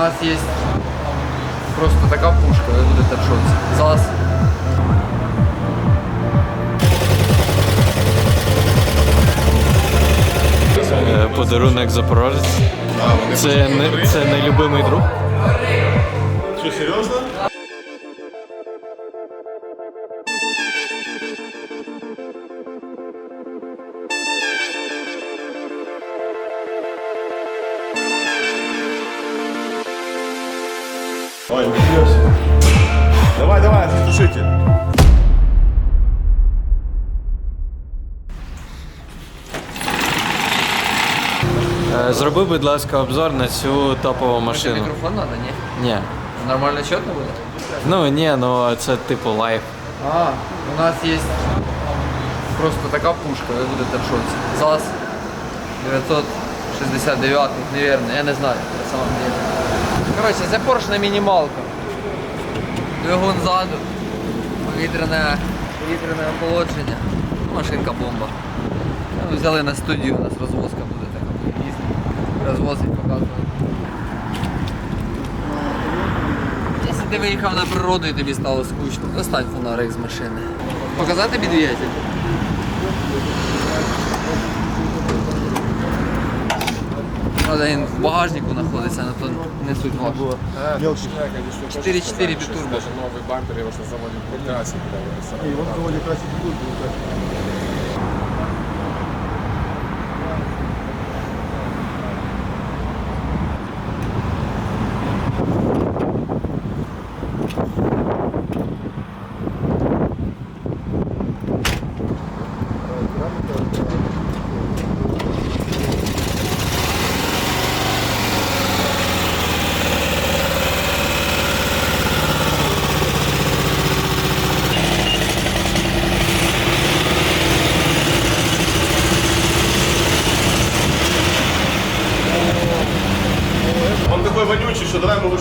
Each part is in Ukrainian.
нас є просто така пушка, ви будете в шоці. Зараз Е, Подарунок Запорожець. Це не це найлюбимий друг. Що, серйозно? Ой, ничего Давай, давай, тушите. Е, Зроби, будь ласка, обзор на цю топову Може, машину. мікрофон треба, ні? Ні. Нормально чутно буде? Ну ні, ну це типу лайф. А, у нас є просто така пушка, ви будете в шоці. ЗАЗ 969, наверное, я не знаю, на самом деле. Коротше, це Porsche на мінімалка. Двигун ззаду, повітряне, повітряне охолодження. Машинка бомба. Ну, взяли на студію, у нас розвозка буде така. Розвозить, показувати. Якщо ти виїхав на природу і тобі стало скучно, достань фонарик з машини. Показати тобі Правда, він в багажнику знаходиться, але то не суть важко. 4-4 бітурбо. Новый бампер І на заводе прекрасен. Он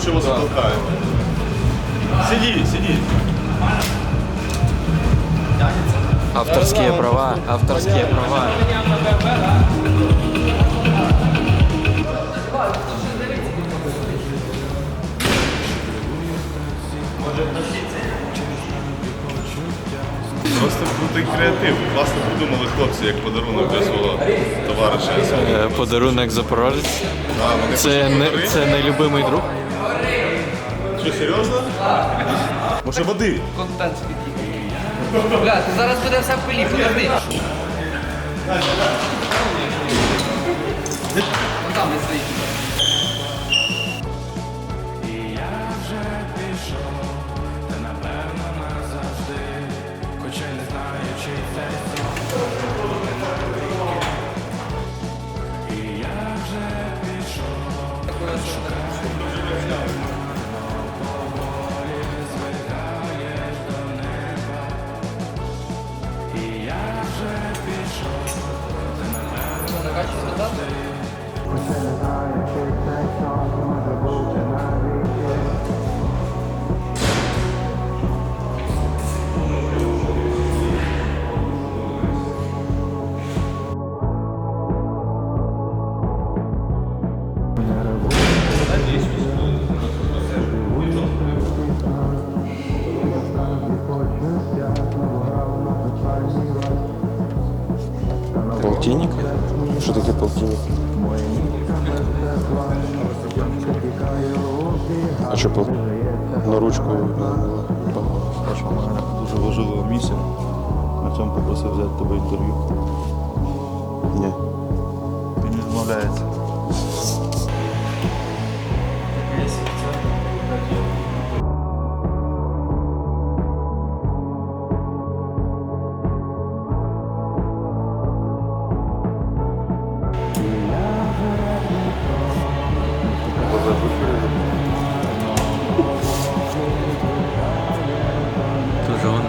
лучше его затолкаем. Сиди, сиди. Авторські права, авторські права. Просто крутий креатив. Класно придумали хлопці, як подарунок для свого товариша. Е, Подарунок Запорожець. Це не це найлюбимий друг. Що, серйозно? Може води? Контент скільки. Бля, ти зараз буде все в пилі, подожди. Вон там не стоїть. Полтинник? Що таке полтинник? А що. На ручку мене дуже важлива місія. На цьому попросив взяти тебе інтерв'ю. Ні. Він відмовляється.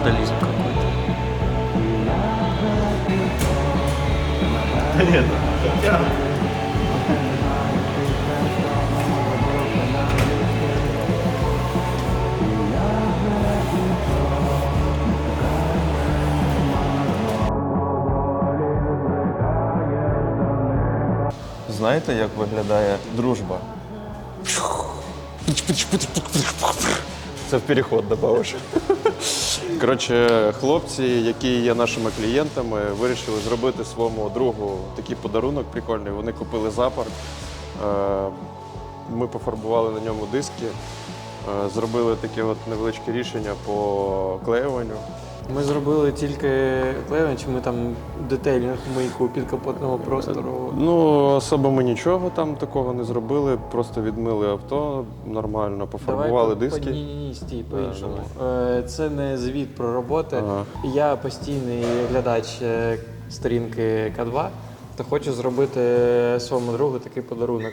Дуже вандалізм какой-то. Знаєте, як виглядає дружба? Це в переход добавиш. Коротше, хлопці, які є нашими клієнтами, вирішили зробити своєму другу такий подарунок прикольний. Вони купили запар. Е, Ми пофарбували на ньому диски, е, зробили таке от невеличке рішення по клеюванню. Ми зробили тільки клеєнч, ми там детейлінг мийку підкапотного простору. Ну, особо ми нічого там такого не зробили, просто відмили авто нормально, пофарбували Давай диски. Ні, ні, ні, стій, по-іншому. Е, Це не звіт про роботи. Ага. Я постійний глядач е, сторінки К2, то хочу зробити своєму другу такий подарунок.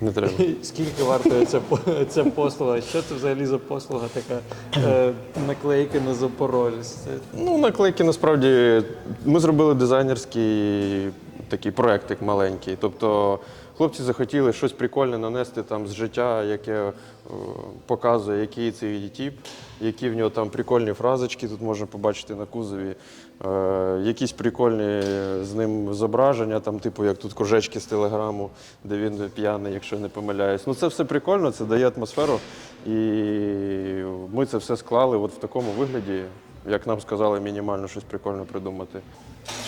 Не треба. Скільки вартує ця, ця послуга? Що це взагалі за послуга така? Е, наклейки на Запорожець. Ну, наклейки насправді ми зробили дизайнерський такий проектик маленький. Тобто хлопці захотіли щось прикольне нанести там з життя, яке е, показує, який це її тип, які в нього там прикольні фразочки, тут можна побачити на кузові. Е, якісь прикольні з ним зображення, там, типу, як тут кружечки з телеграму, де він п'яний, якщо не помиляюсь. Ну це все прикольно, це дає атмосферу. І ми це все склали от в такому вигляді, як нам сказали, мінімально щось прикольно придумати.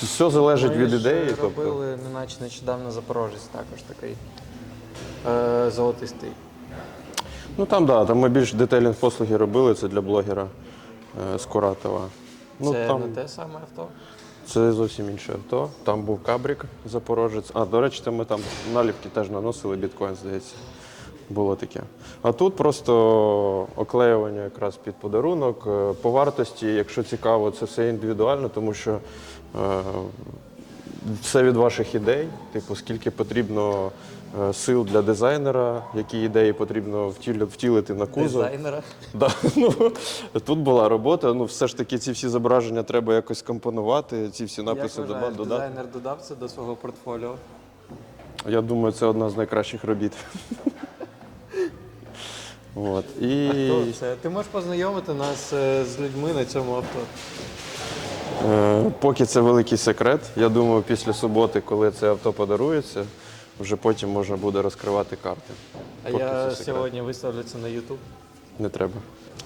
Все залежить від Ми ж ідеї. Тобто, робили, неначе нещодавно Запорожець також такий е, золотистий. ну там да, там ми більш детейлінг послуги робили, це для блогера е, Скуратова. Ну, це там, не те саме авто. Це зовсім інше авто. Там був кабрік Запорожець. А, до речі, там ми там наліпки теж наносили, біткоін, здається. Було таке. А тут просто оклеювання якраз під подарунок. Е, По вартості, якщо цікаво, це все індивідуально, тому що е, все від ваших ідей. Типу, скільки потрібно е, сил для дизайнера, які ідеї потрібно втілити на кузов. Дизайнера. Да, ну, тут була робота. Ну, все ж таки, ці всі зображення треба якось компонувати, ці всі написи Як вважаєш, додати. дизайнер додав це до свого портфоліо. Я думаю, це одна з найкращих робіт. От. І Хто це? Ти можеш познайомити нас е, з людьми на цьому авто. е, поки це великий секрет. Я думаю, після суботи, коли це авто подарується, вже потім можна буде розкривати карти. А Поки я сьогодні виставлю це на YouTube. Не треба.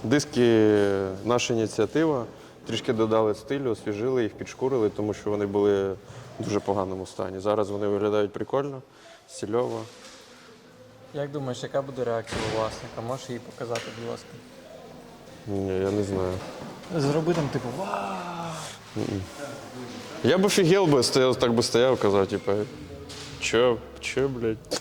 Диски наша ініціатива. Трішки додали стилю, освіжили їх, підшкурили, тому що вони були в дуже поганому стані. Зараз вони виглядають прикольно, стильово. Як думаєш, яка буде реакція у власника? Можеш її показати, будь ласка. Ні, я не знаю. Зроби там, типу, вау! Я б офігел би, стояв, так би стояв, казав, типу, чо, чо, блядь.